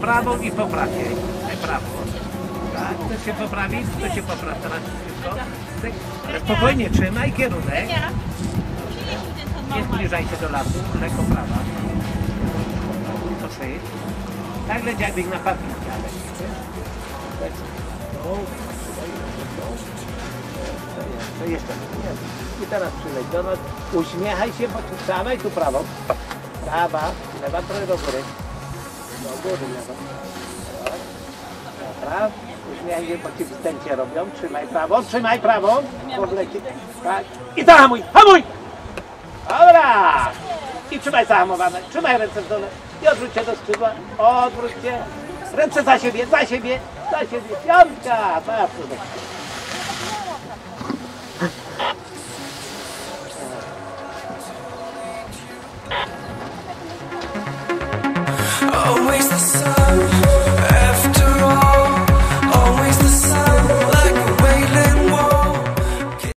prawą i poprawię. Daj prawo. Tak, chcesz się poprawić? To się popraw teraz szybko. Spokojnie, trzymaj kierunek. Nie zbliżaj się do lasu, lekko prawa. To syć. Tak leci jakbyś na papierze. To jeszcze. I teraz przyleć do nas. Uśmiechaj się, bo tu samej tu prawą. Prawa, lewa trochę do góry. Do góry bo ci wstęcie robią. Trzymaj prawą, trzymaj prawą. Podleci. Tak. I to hamuj! Dobra! I trzymaj zahamowane. Trzymaj ręce w dole. I odwróć się do skrzydła. Odwróć się. Ręce za siebie, za siebie, za siebie. Piątka! Bardzo. Always the sun